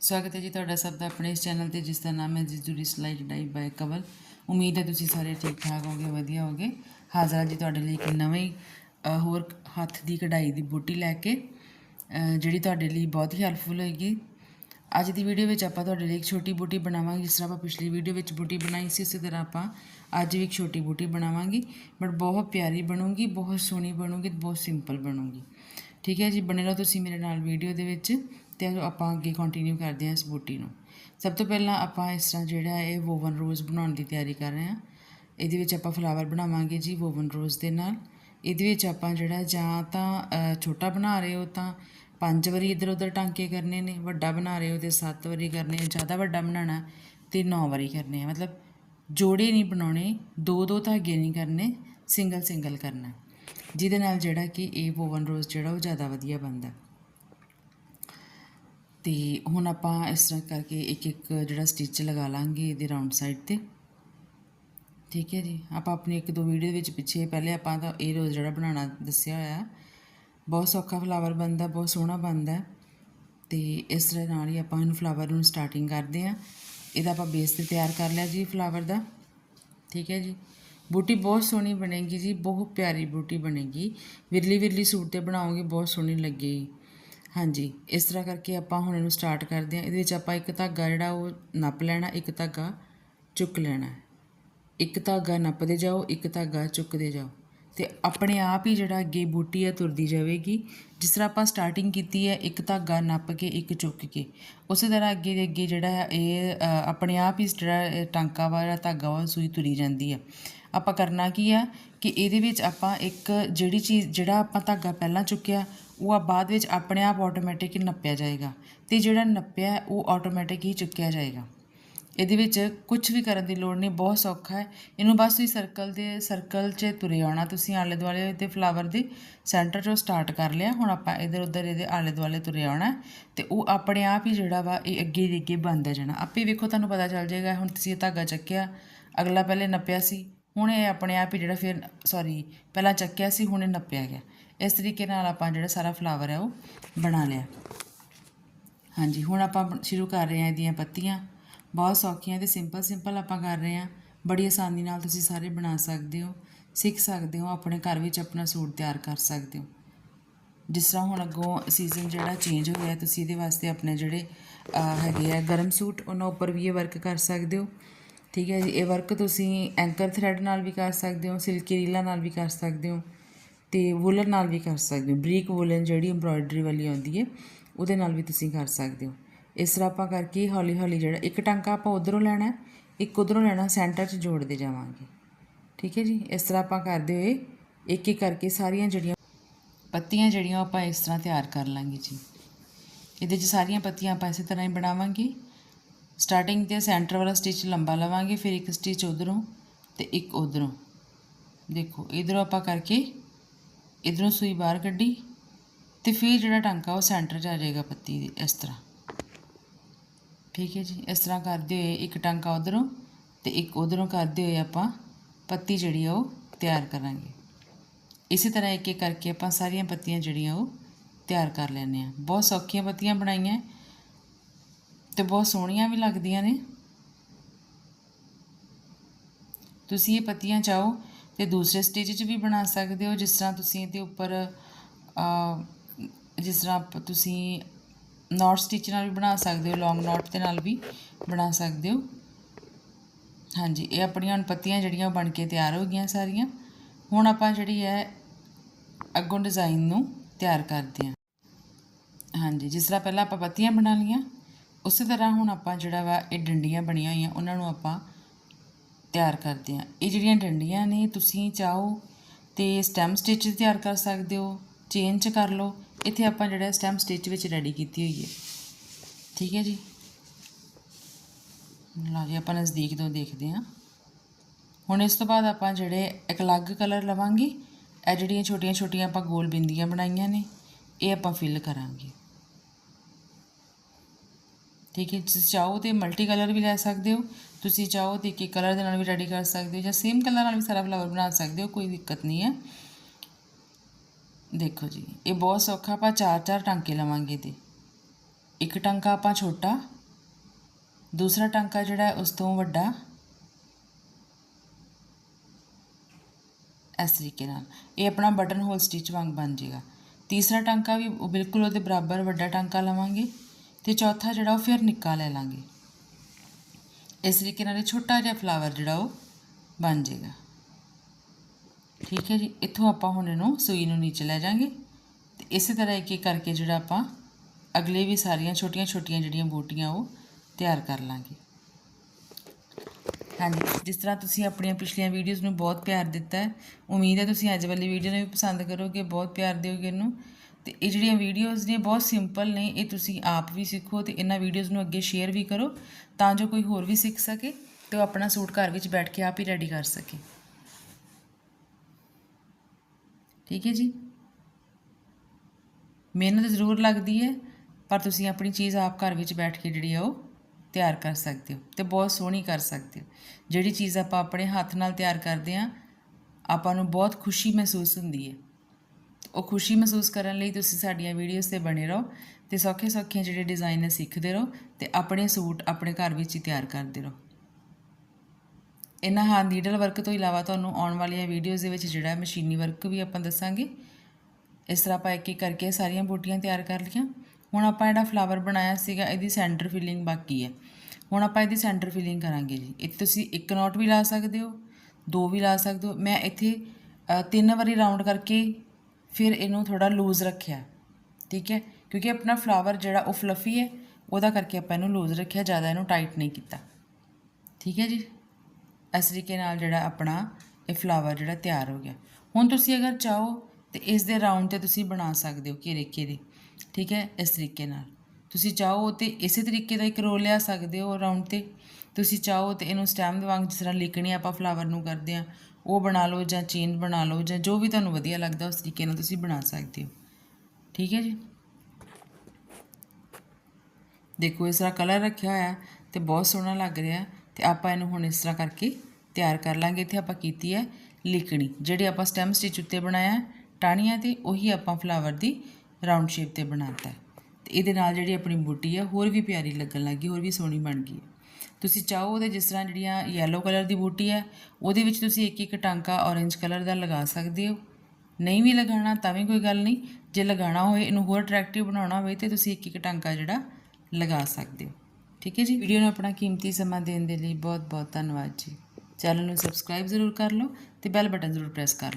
ਸਵਾਗਤ ਹੈ ਜੀ ਤੁਹਾਡਾ ਸਭ ਦਾ ਆਪਣੇ ਇਸ ਚੈਨਲ ਤੇ, ਜਿਸ ਦਾ ਨਾਮ ਹੈ ਜਿਜੂਰੀ ਸਿਲਾਈ ਕਢਾਈ ਬਾਈ ਕਵਲ। ਉਮੀਦ ਹੈ ਤੁਸੀਂ ਸਾਰੇ ਠੀਕ ਠਾਕ ਹੋਗੇ ਵਧੀਆ ਹੋਗੇ ਹਾਜ਼ਰ ਜੀ ਤੁਹਾਡੇ ਲਈ ਇੱਕ ਨਵੀਂ ਹੋਰ ਹੱਥ ਦੀ ਕਢਾਈ ਦੀ ਬੂਟੀ ਲੈ ਕੇ ਜਿਹੜੀ ਤੁਹਾਡੇ ਲਈ ਬਹੁਤ ਹੀ ਹੈਲਪਫੁਲ ਹੋਏਗੀ। ਅੱਜ ਦੀ ਵੀਡੀਓ ਵਿੱਚ ਆਪਾਂ ਤੁਹਾਡੇ ਲਈ ਇੱਕ ਛੋਟੀ ਬੂਟੀ ਬਣਾਵਾਂਗੇ, ਜਿਸ ਤਰ੍ਹਾਂ ਆਪਾਂ ਪਿਛਲੀ ਵੀਡੀਓ ਵਿੱਚ ਬੂਟੀ ਬਣਾਈ ਸੀ ਉਸੇ ਤਰ੍ਹਾਂ ਆਪਾਂ ਅੱਜ ਵੀ ਇੱਕ ਛੋਟੀ ਬੂਟੀ ਬਣਾਵਾਂਗੇ। ਬਟ ਬਹੁਤ ਪਿਆਰੀ ਬਣੂਗੀ, ਬਹੁਤ ਸੋਹਣੀ ਬਣੂਗੀ ਤੇ ਬਹੁਤ ਸਿੰਪਲ ਬਣੂਗੀ। ਠੀਕ ਹੈ ਜੀ, ਬਣੇ ਰਹੋ ਤੁਸੀਂ ਮੇਰੇ ਨਾਲ ਵੀਡੀਓ ਦੇ ਵਿੱਚ। ਤੇ ਆਪਾਂ ਅੱਗੇ ਕੰਟੀਨਿਊ ਕਰਦੇ ਹਾਂ ਇਸ ਬੂਟੀ ਨੂੰ। ਸਭ ਤੋਂ ਪਹਿਲਾਂ ਆਪਾਂ ਇਸ ਤਰ੍ਹਾਂ ਜਿਹੜਾ ਇਹ ਵੋਵਨ ਰੋਜ਼ ਬਣਾਉਣ ਦੀ ਤਿਆਰੀ ਕਰ ਰਹੇ ਹਾਂ। ਇਹਦੇ ਵਿੱਚ ਆਪਾਂ ਫਲਾਵਰ ਬਣਾਵਾਂਗੇ ਜੀ ਵੋਵਨ ਰੋਜ਼ ਦੇ ਨਾਲ। ਇਹਦੇ ਵਿੱਚ ਆਪਾਂ ਜਿਹੜਾ ਜਾਂ ਤਾਂ ਛੋਟਾ ਬਣਾ ਰਹੇ ਹੋ ਤਾਂ ਪੰਜ ਵਾਰੀ ਇੱਧਰ ਉੱਧਰ ਟਾਂਕੇ ਕਰਨੇ ਨੇ, ਵੱਡਾ ਬਣਾ ਰਹੇ ਹੋ ਤੇ ਸੱਤ ਵਾਰੀ ਕਰਨੇ ਜ਼ਿਆਦਾ ਵੱਡਾ ਬਣਾਉਣਾ ਤੇ ਨੌ ਵਾਰੀ ਕਰਨੇ ਆ। ਮਤਲਬ ਜੋੜੇ ਨਹੀਂ ਬਣਾਉਣੇ, ਦੋ ਦੋ ਧਾਗੇ ਨਹੀਂ ਕਰਨੇ ਸਿੰਗਲ ਸਿੰਗਲ ਕਰਨਾ। ਜਿਹਦੇ ਨਾਲ ਜਿਹੜਾ ਕਿ ਇਹ ਵੋਵਨ ਰੋਜ਼ ਜਿਹੜਾ ਉਹ ਜ਼ਿਆਦਾ ਵਧੀਆ ਬਣਦਾ। ਤੇ ਹੁਣ ਆਪਾਂ ਇਸ ਤਰ੍ਹਾਂ ਕਰਕੇ ਇੱਕ ਇੱਕ ਜਿਹੜਾ ਸਟਿਚ ਲਗਾ ਲਾਂਗੇ ਇਹਦੇ ਰਾਉਂਡ ਸਾਈਡ ਤੇ। ਠੀਕ ਹੈ ਜੀ? ਆਪਾਂ ਆਪਣੀ ਇੱਕ ਦੋ ਵੀਡੀਓ ਵਿੱਚ ਪਿੱਛੇ ਪਹਿਲੇ ਆਪਾਂ ਤਾਂ ਇਹ ਰੋਜ਼ ਜਿਹੜਾ ਬਣਾਉਣਾ ਦੱਸਿਆ ਹੋਇਆ ਬਹੁਤ ਸੌਖਾ ਫਲਾਵਰ ਬਣਦਾ, ਬਹੁਤ ਸੋਹਣਾ ਬਣਦਾ ਤੇ ਇਸ ਤਰ੍ਹਾਂ ਨਾਲ ਹੀ ਆਪਾਂ ਇਹਨੂੰ ਫਲਾਵਰ ਨੂੰ ਸਟਾਰਟਿੰਗ ਕਰਦੇ ਆ ਇਹਦਾ ਆਪਾਂ ਬੇਸ ਤੇ ਤਿਆਰ ਕਰ ਲਿਆ ਜੀ ਫਲਾਵਰ ਦਾ। ਠੀਕ ਹੈ ਜੀ? ਬੂਟੀ ਬਹੁਤ ਸੋਹਣੀ ਬਣੇਗੀ ਜੀ, ਬਹੁਤ ਪਿਆਰੀ ਬੂਟੀ ਬਣੇਗੀ। ਵਿਰਲੀ ਵਿਰਲੀ ਸੂਟ ਤੇ ਬਣਾਓਗੇ, ਬਹੁਤ ਸੋਹਣੀ ਲੱਗੇਗੀ। ਹਾਂਜੀ, ਇਸ ਤਰ੍ਹਾਂ ਕਰਕੇ ਆਪਾਂ ਹੁਣ ਇਹਨੂੰ ਸਟਾਰਟ ਕਰਦੇ ਹਾਂ। ਇਹਦੇ ਵਿੱਚ ਆਪਾਂ ਇੱਕ ਧਾਗਾ ਜਿਹੜਾ ਉਹ ਨੱਪ ਲੈਣਾ, ਇੱਕ ਧਾਗਾ ਚੁੱਕ ਲੈਣਾ। ਇੱਕ ਧਾਗਾ ਨੱਪਦੇ ਜਾਓ, ਇੱਕ ਧਾਗਾ ਚੁੱਕਦੇ ਜਾਓ। ਤੇ ਆਪਣੇ ਆਪ ਹੀ ਜਿਹੜਾ ਅੱਗੇ ਬੂਟੀ ਆ, ਤੁਰਦੀ ਜਾਵੇਗੀ। ਜਿਸ ਤਰ੍ਹਾਂ ਆਪਾਂ ਸਟਾਰਟਿੰਗ ਕੀਤੀ ਹੈ, ਇੱਕ ਧਾਗਾ ਨੱਪ ਕੇ, ਇੱਕ ਚੁੱਕ ਕੇ। ਉਸੇ ਤਰ੍ਹਾਂ ਅੱਗੇ ਦੇ ਅੱਗੇ ਜਿਹੜਾ ਹੈ, ਇਹ ਆਪਣੇ ਆਪ ਹੀ ਜਿਹੜਾ ਟਾਂਕਾ ਵਾ ਜਿਹੜਾ ਧਾਗਾ ਵਾ, ਸੂਈ ਤੁਰੀ ਜਾਂਦੀ ਆ। ਆਪਾਂ ਕਰਨਾ ਕੀ ਆ ਕਿ ਇਹਦੇ ਵਿੱਚ ਆਪਾਂ ਇੱਕ ਜਿਹੜੀ ਚੀਜ਼, ਜਿਹੜਾ ਆਪਾਂ ਧਾਗਾ ਪਹਿਲਾਂ ਚੁੱਕਿਆ ਉਹ ਆ ਬਾਅਦ ਵਿੱਚ ਆਪਣੇ ਆਪ ਆਟੋਮੈਟਿਕ ਹੀ ਨੱਪਿਆ ਜਾਏਗਾ ਤੇ ਜਿਹੜਾ ਨੱਪਿਆ ਉਹ ਆਟੋਮੈਟਿਕ ਹੀ ਚੁੱਕਿਆ ਜਾਏਗਾ। ਇਹਦੇ ਵਿੱਚ ਕੁਝ ਵੀ ਕਰਨ ਦੀ ਲੋੜ ਨਹੀਂ, ਬਹੁਤ ਸੌਖਾ ਹੈ। ਇਹਨੂੰ ਬਸ ਤੁਸੀਂ ਸਰਕਲ ਦੇ ਸਰਕਲ 'ਚ ਤੁਰੇ ਆਉਣਾ ਤੁਸੀਂ ਆਲੇ ਦੁਆਲੇ ਤੇ ਫਲਾਵਰ ਦੇ ਸੈਂਟਰ 'ਚੋਂ ਸਟਾਰਟ ਕਰ ਲਿਆ। ਹੁਣ ਆਪਾਂ ਇਧਰ ਉਧਰ ਇਹਦੇ ਆਲੇ ਦੁਆਲੇ ਤੁਰੇ ਆਉਣਾ ਤੇ ਉਹ ਆਪਣੇ ਆਪ ਹੀ ਜਿਹੜਾ ਵਾ, ਇਹ ਅੱਗੇ ਦੀ ਅੱਗੇ ਬਣਦਾ ਜਾਣਾ। ਆਪੇ ਵੇਖੋ ਤੁਹਾਨੂੰ ਪਤਾ ਚੱਲ ਜਾਏਗਾ, ਹੁਣ ਤੁਸੀਂ ਇਹ ਧਾਗਾ ਚੱਕਿਆ, ਅਗਲਾ ਪਹਿਲੇ ਨੱਪਿਆ ਸੀ, ਹੁਣ ਇਹ ਆਪਣੇ ਆਪ ਹੀ ਜਿਹੜਾ ਫਿਰ ਸੌਰੀ ਪਹਿਲਾਂ ਚੱਕਿਆ ਸੀ, ਹੁਣ ਇਹ ਨੱਪਿਆ ਗਿਆ। ਇਸ ਤਰੀਕੇ ਨਾਲ ਆਪਾਂ ਜਿਹੜਾ ਸਾਰਾ ਫਲਾਵਰ ਹੈ ਉਹ ਬਣਾ ਲਿਆ। ਹਾਂਜੀ, ਹੁਣ ਆਪਾਂ ਸ਼ੁਰੂ ਕਰ ਰਹੇ ਹਾਂ ਇਹਦੀਆਂ ਪੱਤੀਆਂ। ਬਹੁਤ ਸੌਖੀਆਂ ਤੇ ਸਿੰਪਲ ਸਿੰਪਲ ਆਪਾਂ ਕਰ ਰਹੇ ਹਾਂ। ਬੜੀ ਆਸਾਨੀ ਨਾਲ ਤੁਸੀਂ ਸਾਰੇ ਬਣਾ ਸਕਦੇ ਹੋ, ਸਿੱਖ ਸਕਦੇ ਹੋ, ਆਪਣੇ ਘਰ ਵਿੱਚ ਆਪਣਾ ਸੂਟ ਤਿਆਰ ਕਰ ਸਕਦੇ ਹੋ। ਜਿਸ ਤਰ੍ਹਾਂ ਹੁਣ ਅੱਗੋਂ ਸੀਜ਼ਨ ਜਿਹੜਾ ਚੇਂਜ ਹੋ ਗਿਆ ਤੁਸੀਂ ਇਹਦੇ ਵਾਸਤੇ ਆਪਣੇ ਜਿਹੜੇ ਹੈਗੇ ਆ ਗਰਮ ਸੂਟ, ਉਹਨਾਂ ਉੱਪਰ ਵੀ ਇਹ ਵਰਕ ਕਰ ਸਕਦੇ ਹੋ। ਠੀਕ ਹੈ ਜੀ, ਇਹ ਵਰਕ ਤੁਸੀਂ ਐਂਕਰ ਥ੍ਰੈਡ ਨਾਲ ਵੀ ਕਰ ਸਕਦੇ ਹੋ, ਸਿਲਕੀ ਰੀਲਾਂ ਨਾਲ ਵੀ ਕਰ ਸਕਦੇ ਹੋ। ਤੇ ਵੂਲਨ ਨਾਲ ਵੀ ਕਰ ਸਕਦੇ ਹੋ। ਬਰੀਕ ਵੂਲਨ ਜਿਹੜੀ ਐਮਬ੍ਰੋਇਡਰੀ ਵਾਲੀ ਆਉਂਦੀ ਹੈ, ਉਹਦੇ ਨਾਲ ਵੀ ਤੁਸੀਂ ਕਰ ਸਕਦੇ ਹੋ। ਇਸ ਤਰ੍ਹਾਂ ਆਪਾਂ ਕਰਕੇ ਹੌਲੀ ਹੌਲੀ ਜਿਹੜਾ ਇੱਕ ਟਾਂਕਾ ਆਪਾਂ ਉਧਰੋਂ ਲੈਣਾ ਇੱਕ ਉਧਰੋਂ ਲੈਣਾ, ਸੈਂਟਰ 'ਚ ਜੋੜਦੇ ਜਾਵਾਂਗੇ। ਠੀਕ ਹੈ ਜੀ? ਇਸ ਤਰ੍ਹਾਂ ਆਪਾਂ ਕਰਦੇ ਹੋਏ ਇੱਕ ਇੱਕ ਕਰਕੇ ਸਾਰੀਆਂ ਜਿਹੜੀਆਂ ਪੱਤੀਆਂ ਜਿਹੜੀਆਂ ਉਹ ਆਪਾਂ ਇਸ ਤਰ੍ਹਾਂ ਤਿਆਰ ਕਰ ਲਾਂਗੇ ਜੀ। ਇਹਦੇ 'ਚ ਸਾਰੀਆਂ ਪੱਤੀਆਂ ਆਪਾਂ ਇਸੇ ਤਰ੍ਹਾਂ ਹੀ ਬਣਾਵਾਂਗੇ। ਸਟਾਰਟਿੰਗ ਤੇ ਸੈਂਟਰ ਵਾਲਾ ਸਟਿਚ ਲੰਬਾ ਲਵਾਂਗੇ, ਫਿਰ ਇੱਕ ਸਟਿਚ ਉਧਰੋਂ ਤੇ ਇੱਕ ਉਧਰੋਂ। ਦੇਖੋ, ਇਧਰੋਂ ਆਪਾਂ ਕਰਕੇ ਇਧਰੋਂ ਸੂਈ ਬਾਹਰ ਕੱਢੀ ਤੇ ਫਿਰ ਜਿਹੜਾ ਟਾਂਕਾ ਉਹ ਸੈਂਟਰ 'ਚ ਆ ਜਾਏਗਾ ਪੱਤੀ ਦੇ, ਇਸ ਤਰ੍ਹਾਂ। ਠੀਕ ਹੈ ਜੀ, ਇਸ ਤਰ੍ਹਾਂ ਕਰਦੇ ਹੋਏ ਇੱਕ ਟਾਂਕਾ ਉਧਰੋਂ ਤੇ ਇੱਕ ਉਧਰੋਂ ਕਰਦੇ ਹੋਏ ਆਪਾਂ ਪੱਤੀ ਜਿਹੜੀ ਆ ਉਹ ਤਿਆਰ ਕਰਾਂਗੇ। ਇਸੇ ਤਰ੍ਹਾਂ ਇੱਕ ਇੱਕ ਕਰਕੇ ਆਪਾਂ ਸਾਰੀਆਂ ਪੱਤੀਆਂ ਜਿਹੜੀਆਂ ਉਹ ਤਿਆਰ ਕਰ ਲੈਂਦੇ ਆ ਬਹੁਤ ਸੌਖੀਆਂ ਪੱਤੀਆਂ ਬਣਾਈਆਂ ਹੈ ਤੇ ਬਹੁਤ ਸੋਹਣੀਆਂ ਵੀ ਲੱਗਦੀਆਂ ਨੇ। ਤੁਸੀਂ ਇਹ ਪੱਤੀਆਂ ਚਾਹੋ ਤੇ ਦੂਸਰੇ ਸਟੇਜ 'ਚ ਵੀ ਬਣਾ ਸਕਦੇ ਹੋ, ਜਿਸ ਤਰ੍ਹਾਂ ਤੁਸੀਂ ਇਹਦੇ ਉੱਪਰ ਜਿਸ ਤਰ੍ਹਾਂ ਤੁਸੀਂ ਨੋਟ ਸਟਿਚ ਨਾਲ ਵੀ ਬਣਾ ਸਕਦੇ ਹੋ ਲੌਂਗ ਨੋਟ ਦੇ ਨਾਲ ਵੀ ਬਣਾ ਸਕਦੇ ਹੋ। ਹਾਂਜੀ, ਇਹ ਆਪਣੀਆਂ ਹੁਣ ਪੱਤੀਆਂ ਜਿਹੜੀਆਂ ਉਹ ਬਣ ਕੇ ਤਿਆਰ ਹੋ ਗਈਆਂ ਸਾਰੀਆਂ। ਹੁਣ ਆਪਾਂ ਜਿਹੜੀ ਹੈ, ਅੱਗੋਂ ਡਿਜ਼ਾਈਨ ਨੂੰ ਤਿਆਰ ਕਰਦੇ ਹਾਂ। ਹਾਂਜੀ, ਜਿਸ ਤਰ੍ਹਾਂ ਪਹਿਲਾਂ ਆਪਾਂ ਪੱਤੀਆਂ ਬਣਾ ਲਈਆਂ, ਉਸੇ ਤਰ੍ਹਾਂ ਹੁਣ ਆਪਾਂ ਜਿਹੜਾ ਵਾ ਇਹ ਡੰਡੀਆਂ ਬਣੀਆਂ ਹੋਈਆਂ, ਉਹਨਾਂ ਨੂੰ ਆਪਾਂ ਤਿਆਰ ਕਰਦੇ ਹਾਂ ਇਹ ਜਿਹੜੀਆਂ ਡੰਡੀਆਂ ਨੇ, ਤੁਸੀਂ ਚਾਹੋ ਤੇ ਸਟੈਮ ਸਟਿਚ ਤਿਆਰ ਕਰ ਸਕਦੇ ਹੋ ਚੇਨ ਚ ਕਰ ਲਓ। ਇੱਥੇ ਆਪਾਂ ਜਿਹੜਾ ਸਟੈਮ ਸਟਿਚ ਵਿੱਚ ਰੈਡੀ ਕੀਤੀ ਹੋਈ ਹੈ। ਠੀਕ ਹੈ ਜੀ? ਲਓ ਜੀ, ਆਪਾਂ ਨਜ਼ਦੀਕ ਤੋਂ ਦੇਖਦੇ ਹਾਂ। ਹੁਣ ਇਸ ਤੋਂ ਬਾਅਦ ਆਪਾਂ ਜਿਹੜੇ ਇੱਕ ਅਲੱਗ ਕਲਰ ਲਵਾਂਗੇ। ਇਹ ਜਿਹੜੀਆਂ ਛੋਟੀਆਂ ਛੋਟੀਆਂ ਆਪਾਂ ਗੋਲ ਬਿੰਦੀਆਂ ਬਣਾਈਆਂ ਨੇ, ਇਹ ਆਪਾਂ ਫਿਲ ਕਰਾਂਗੇ। ਠੀਕ ਹੈ, ਤੁਸੀਂ ਚਾਹੋ ਤੇ ਮਲਟੀ ਕਲਰ ਵੀ ਲੈ ਸਕਦੇ ਹੋ। ਤੁਸੀਂ ਚਾਹੋ ਤੇ ਇੱਕ ਕਲਰ ਦੇ ਨਾਲ ਵੀ ਰੈਡੀ ਕਰ ਸਕਦੇ ਹੋ ਜਾਂ ਸੇਮ ਕਲਰ ਨਾਲ ਵੀ ਸਾਰਾ ਫਲਾਵਰ ਬਣਾ ਸਕਦੇ ਹੋ, ਕੋਈ ਦਿੱਕਤ ਨਹੀਂ ਹੈ। ਦੇਖੋ ਜੀ, ਇਹ ਬਹੁਤ ਸੌਖਾ, ਆਪਾਂ ਚਾਰ ਚਾਰ ਟਾਂਕੇ ਲਵਾਂਗੇ ਤੇ। ਇੱਕ ਟਾਂਕਾ ਆਪਾਂ ਛੋਟਾ, ਦੂਸਰਾ ਟਾਂਕਾ ਜਿਹੜਾ ਹੈ ਉਸ ਤੋਂ ਵੱਡਾ। ਇਸ ਤਰੀਕੇ ਨਾਲ। ਇਹ ਆਪਣਾ ਬਟਨ ਹੋਲ ਸਟਿਚ ਵਾਂਗ ਬਣ ਜਾਏਗਾ। ਤੀਸਰਾ ਟਾਂਕਾ ਵੀ ਉਹ ਬਿਲਕੁਲ ਉਹਦੇ ਬਰਾਬਰ ਵੱਡਾ ਟਾਂਕਾ ਲਵਾਂਗੇ ਤੇ ਚੌਥਾ ਜਿਹੜਾ ਉਹ ਫਿਰ ਨਿੱਕਾ ਲੈ ਲਾਂਗੇ। ਇਸ ਤਰੀਕੇ ਨਾਲ ਇਹ ਛੋਟਾ ਜਿਹਾ ਫਲਾਵਰ ਜਿਹੜਾ ਉਹ ਬਣ ਜਾਏਗਾ। ਠੀਕ ਹੈ ਜੀ, ਇੱਥੋਂ ਆਪਾਂ ਹੁਣ ਇਹਨੂੰ ਸੂਈ ਨੂੰ ਨੀਚੇ ਲੈ ਜਾਾਂਗੇ ਤੇ ਇਸੇ ਤਰ੍ਹਾਂ ਇੱਕ ਇੱਕ ਕਰਕੇ ਜਿਹੜਾ ਆਪਾਂ ਅਗਲੇ ਵੀ ਸਾਰੀਆਂ ਛੋਟੀਆਂ ਛੋਟੀਆਂ ਜਿਹੜੀਆਂ ਬੂਟੀਆਂ ਉਹ ਤਿਆਰ ਕਰ ਲਾਂਗੇ। ਹਾਂਜੀ, ਜਿਸ ਤਰ੍ਹਾਂ ਤੁਸੀਂ ਆਪਣੀਆਂ ਪਿਛਲੀਆਂ ਵੀਡੀਓਜ਼ ਨੂੰ ਬਹੁਤ ਪਿਆਰ ਦਿੱਤਾ ਹੈ, ਉਮੀਦ ਹੈ ਤੁਸੀਂ ਅੱਜ ਵਾਲੀ ਵੀਡੀਓ ਨੂੰ ਵੀ ਪਸੰਦ ਕਰੋਗੇ, ਬਹੁਤ ਪਿਆਰ ਦਿਓਗੇ ਇਹਨੂੰ। ਤੇ ਇਹ ਜਿਹੜੀਆਂ ਵੀਡੀਓਜ਼ ਨੇ, ਬਹੁਤ ਸਿੰਪਲ ਨੇ, ਇਹ ਤੁਸੀਂ ਆਪ ਵੀ ਸਿੱਖੋ ਤੇ ਇਹਨਾਂ ਵੀਡੀਓਜ਼ ਨੂੰ ਅੱਗੇ ਸ਼ੇਅਰ ਵੀ ਕਰੋ ਤਾਂ ਜੋ ਕੋਈ ਹੋਰ ਵੀ ਸਿੱਖ ਸਕੇ ਤੇ ਉਹ ਆਪਣਾ ਸੂਟ ਘਰ ਵਿੱਚ ਬੈਠ ਕੇ ਆਪ ਹੀ ਰੈਡੀ ਕਰ ਸਕੇ। ਠੀਕ ਹੈ ਜੀ? ਮਿਹਨਤ ਜ਼ਰੂਰ ਲੱਗਦੀ ਹੈ, ਪਰ ਤੁਸੀਂ ਆਪਣੀ ਚੀਜ਼ ਆਪ ਘਰ ਵਿੱਚ ਬੈਠ ਕੇ ਜਿਹੜੀ ਆ ਉਹ ਤਿਆਰ ਕਰ ਸਕਦੇ ਹੋ ਤੇ ਬਹੁਤ ਸੋਹਣੀ ਕਰ ਸਕਦੇ ਹੋ। ਜਿਹੜੀ ਚੀਜ਼ ਆਪਾਂ ਆਪਣੇ ਹੱਥ ਨਾਲ ਤਿਆਰ ਕਰਦੇ ਆ ਆਪਾਂ ਨੂੰ ਬਹੁਤ ਖੁਸ਼ੀ ਮਹਿਸੂਸ ਹੁੰਦੀ ਹੈ। ਉਹ ਖੁਸ਼ੀ ਮਹਿਸੂਸ ਕਰਨ ਲਈ ਤੁਸੀਂ ਸਾਡੀਆਂ ਵੀਡੀਓਜ਼ ਤੇ ਬਣੇ ਰਹੋ ਤੇ ਸੌਖੇ ਸੌਖੇ ਜਿਹੜੇ ਡਿਜ਼ਾਈਨ ਨੇ ਸਿੱਖਦੇ ਰਹੋ ਤੇ ਆਪਣੇ ਸੂਟ ਆਪਣੇ ਘਰ ਵਿੱਚ ਹੀ ਤਿਆਰ ਕਰਦੇ ਰਹੋ। ਇਹਨਾਂ ਹਾਂ ਨੀਡਲ ਵਰਕ ਤੋਂ ਇਲਾਵਾ ਤੁਹਾਨੂੰ ਆਉਣ ਵਾਲੀਆਂ ਵੀਡੀਓਜ਼ ਦੇ ਵਿੱਚ ਜਿਹੜਾ ਮਸ਼ੀਨੀ ਵਰਕ ਵੀ ਆਪਾਂ ਦੱਸਾਂਗੇ। ਇਸ ਤਰ੍ਹਾਂ ਆਪਾਂ ਇੱਕ ਇੱਕ ਕਰਕੇ ਸਾਰੀਆਂ ਬੂਟੀਆਂ ਤਿਆਰ ਕਰ ਲਈਆਂ। ਹੁਣ ਆਪਾਂ ਜਿਹੜਾ ਫਲਾਵਰ ਬਣਾਇਆ ਸੀਗਾ, ਇਹਦੀ ਸੈਂਟਰ ਫਿਲਿੰਗ ਬਾਕੀ ਹੈ। ਹੁਣ ਆਪਾਂ ਇਹਦੀ ਸੈਂਟਰ ਫਿਲਿੰਗ ਕਰਾਂਗੇ ਜੀ। ਇਹ ਤੁਸੀਂ ਇੱਕ ਨੋਟ ਵੀ ਲਾ ਸਕਦੇ ਹੋ, ਦੋ ਵੀ ਲਾ ਸਕਦੇ ਹੋ। ਮੈਂ ਇੱਥੇ ਤਿੰਨ ਵਾਰੀ ਰਾਉਂਡ ਕਰਕੇ ਫਿਰ ਇਹਨੂੰ ਥੋੜਾ ਲੂਜ਼ ਰੱਖਿਆ। ਠੀਕ ਹੈ? ਕਿਉਂਕਿ ਆਪਣਾ ਫਲਾਵਰ ਜਿਹੜਾ ਉਹ ਫਲਫੀ ਹੈ, ਉਹਦਾ ਕਰਕੇ ਆਪਾਂ ਇਹਨੂੰ ਲੂਜ਼ ਰੱਖਿਆ, ਜ਼ਿਆਦਾ ਇਹਨੂੰ ਟਾਈਟ ਨਹੀਂ ਕੀਤਾ। ਠੀਕ ਹੈ ਜੀ? ਇਸ ਤਰੀਕੇ ਨਾਲ ਜਿਹੜਾ ਆਪਣਾ ਇਹ ਫਲਾਵਰ ਜਿਹੜਾ ਤਿਆਰ ਹੋ ਗਿਆ। ਹੁਣ ਤੁਸੀਂ ਅਗਰ ਚਾਹੋ ਤੇ ਇਸ ਦੇ ਰਾਉਂਡ ਤੇ ਤੁਸੀਂ ਬਣਾ ਸਕਦੇ ਹੋ ਘੇਰੇ ਘੇਰੇ। ਠੀਕ ਹੈ? ਇਸ ਤਰੀਕੇ ਨਾਲ। ਤੁਸੀਂ ਚਾਹੋ ਤੇ ਇਸੇ ਤਰੀਕੇ ਦਾ ਇੱਕ ਰੋਲ ਲਿਆ ਸਕਦੇ ਹੋ ਰਾਉਂਡ ਤੇ। ਤੁਸੀਂ ਚਾਹੋ ਤੇ ਇਹਨੂੰ ਸਟੈਮ ਦੇ ਵਾਂਗ ਜਿਸ ਤਰ੍ਹਾਂ ਲਿਖਣੀ ਆਪਾਂ ਫਲਾਵਰ ਨੂੰ ਕਰਦੇ ਆ ਉਹ ਬਣਾ ਲਓ ਜਾਂ ਚੇਨ ਬਣਾ ਲਓ ਜਾਂ ਜੋ ਵੀ ਤੁਹਾਨੂੰ ਵਧੀਆ ਲੱਗਦਾ ਉਸ ਤਰੀਕੇ ਨਾਲ ਤੁਸੀਂ ਬਣਾ ਸਕਦੇ ਹੋ। ਠੀਕ ਹੈ ਜੀ? ਦੇਖੋ ਇਸ ਤਰ੍ਹਾਂ ਕਲਰ ਰੱਖਿਆ ਹੋਇਆ ਤੇ ਬਹੁਤ ਸੋਹਣਾ ਲੱਗ ਰਿਹਾ ਤੇ ਆਪਾਂ ਇਹਨੂੰ ਹੁਣ ਇਸ ਤਰ੍ਹਾਂ ਕਰਕੇ ਤਿਆਰ ਕਰ ਲਾਂਗੇ। ਇੱਥੇ ਆਪਾਂ ਕੀਤੀ ਹੈ ਲਿਕਣੀ ਜਿਹੜੀ ਆਪਾਂ ਸਟੈਮ ਸਟਿਚ ਉੱਤੇ ਬਣਾਇਆ ਹੈ, ਟਾਹਣੀਆਂ ਤੇ ਉਹੀ ਆਪਾਂ ਫਲਾਵਰ ਦੀ ਰਾਉਂਡ ਸ਼ੇਪ ਤੇ ਬਣਾਤਾ। ਹੈ ਤੇ ਇਹਦੇ ਨਾਲ ਜਿਹੜੀ ਆਪਣੀ ਬੂਟੀ ਹੈ ਹੋਰ ਵੀ ਪਿਆਰੀ ਲੱਗਣ ਲੱਗੀ ਹੋਰ ਵੀ ਸੋਹਣੀ ਬਣ ਗਈ। ਹੈ ਤੁਸੀਂ ਚਾਹੋ ਉਹਦੇ ਜਿਸ ਤਰ੍ਹਾਂ ਜਿਹੜੀਆਂ ਯੈਲੋ ਕਲਰ ਦੀ ਬੂਟੀ ਹੈ, ਉਹਦੇ ਵਿੱਚ ਤੁਸੀਂ ਇੱਕ ਇੱਕ ਟਾਂਕਾ ਔਰੇਂਜ ਕਲਰ ਦਾ ਲਗਾ ਸਕਦੇ ਹੋ। ਨਹੀਂ ਵੀ ਲਗਾਉਣਾ ਤਾਂ ਵੀ ਕੋਈ ਗੱਲ ਨਹੀਂ, ਜੇ ਲਗਾਉਣਾ ਹੋਵੇ ਇਹਨੂੰ ਹੋਰ ਅਟਰੈਕਟਿਵ ਬਣਾਉਣਾ ਹੋਵੇ ਤੇ ਤੁਸੀਂ ਇੱਕ ਇੱਕ ਟਾਂਕਾ ਜਿਹੜਾ ਲਗਾ ਸਕਦੇ ਹੋ। ਠੀਕ ਹੈ ਜੀ? ਵੀਡੀਓ ਨੂੰ ਆਪਣਾ ਕੀਮਤੀ ਸਮਾਂ ਦੇਣ ਦੇ ਲਈ ਬਹੁਤ ਬਹੁਤ ਧੰਨਵਾਦ ਜੀ। ਚੈਨਲ ਨੂੰ ਸਬਸਕ੍ਰਾਈਬ ਜ਼ਰੂਰ ਕਰ ਲਓ ਤੇ ਬੈਲ ਬਟਨ ਜ਼ਰੂਰ ਪ੍ਰੈਸ ਕਰ ਲਓ।